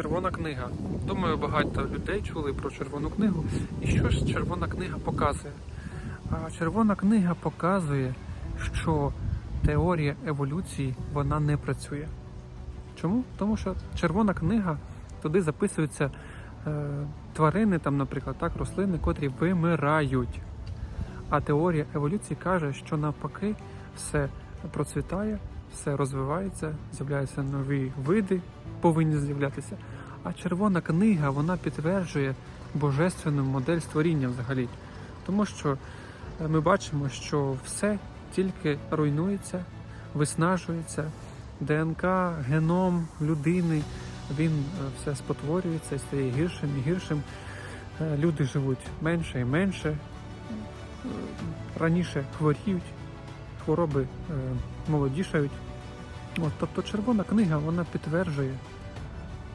Червона книга. Думаю, багато людей чули про червону книгу. І що ж червона книга показує? Червона книга показує, що теорія еволюції вона не працює. Чому? Тому що червона книга туди записуються е, тварини, там, наприклад, так, рослини, котрі вимирають. А теорія еволюції каже, що навпаки все процвітає, все розвивається, з'являються нові види, повинні з'являтися. А червона книга вона підтверджує божественну модель створіння взагалі. Тому що е, ми бачимо, що все тільки руйнується, виснажується. ДНК, геном людини, він е, все спотворюється стає гіршим і гіршим. Е, Люди живуть менше і менше, раніше хворіють, хвороби е, молодішають. От, тобто червона книга вона підтверджує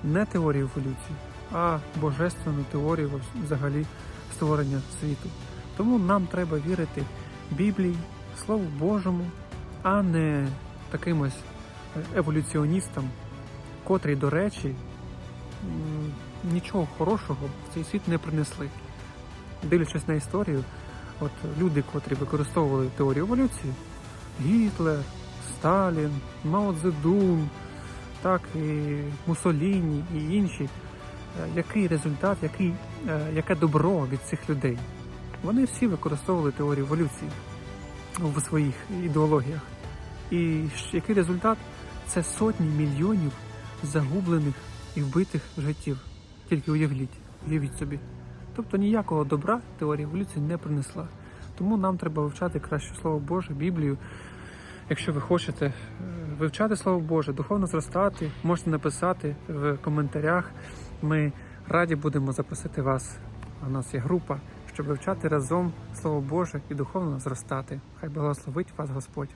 не теорію еволюції, а божественну теорію взагалі створення світу. Тому нам треба вірити Біблії, Слову Божому, а не таким ось е, еволюціоністам, котрі, до речі, нічого хорошого в цей світ не принесли. Дивлячись на історію, от люди, котрі використовували теорію еволюції, Гітлер, Сталін, Мао так і Мусоліні і інші, е, який результат, який, е, яке добро від цих людей? Вони всі використовували теорію еволюції в своїх ідеологіях. І який результат? Це сотні мільйонів загублених і вбитих життів. Тільки уявіть, уявіть собі. Тобто ніякого добра теорія еволюції не принесла. Тому нам треба вивчати краще Слово Боже, Біблію. Якщо ви хочете е, вивчати Слово Боже, духовно зростати, можете написати в коментарях. Ми раді будемо запросити вас. У нас є група, щоб вивчати разом Слово Боже і духовно зростати. Хай благословить вас Господь.